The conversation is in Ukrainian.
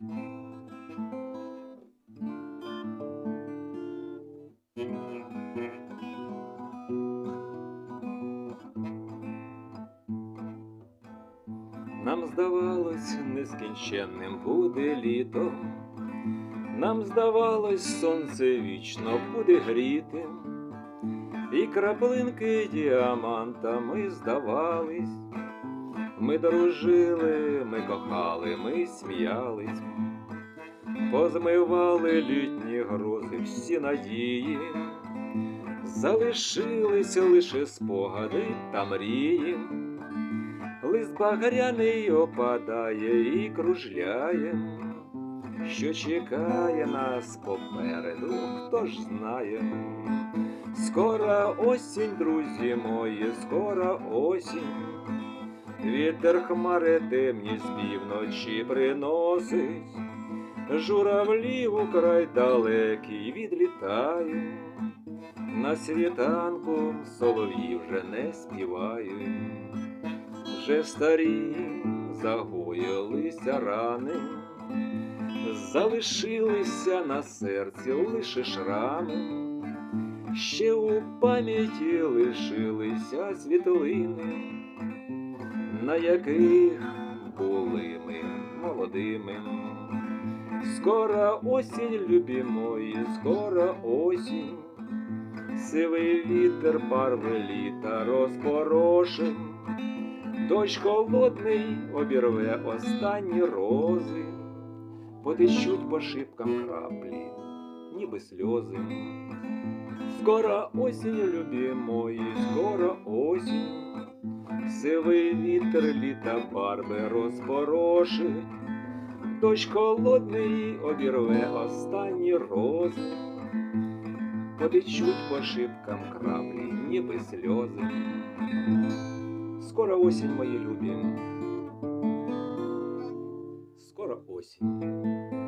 Нам здавалось, нескінченним буде літо, нам здавалось, сонце вічно буде гріти, і краплинки діамантами здавались. Ми дружили, ми кохали, ми сміялись, позмивали літні грози всі надії, залишилися лише спогади та мрії. Лист багряний опадає і кружляє, що чекає нас попереду, хто ж знає. Скоро осінь, друзі мої, скоро осінь. Вітер хмари темні з півночі приносить, журавлів у край далекий відлітає. На світанку солов'ї вже не співають. Вже старі загоїлися рани, залишилися на серці лише шрами, ще у пам'яті лишилися світлини, на яких були ми молодими. Скоро осінь, любі мої, скоро осінь, сивий вітер барви літа розпорошив. Дощ холодний обірве останні рози, потечуть по шибкам краплі, ніби сльози. Скоро осінь, любі мої, вітер літа барви розпорошить, дощ холодний обірве останні рози, потечуть по шибкам краплі, ніби сльози. Скоро осінь, мої любі. Скоро осінь.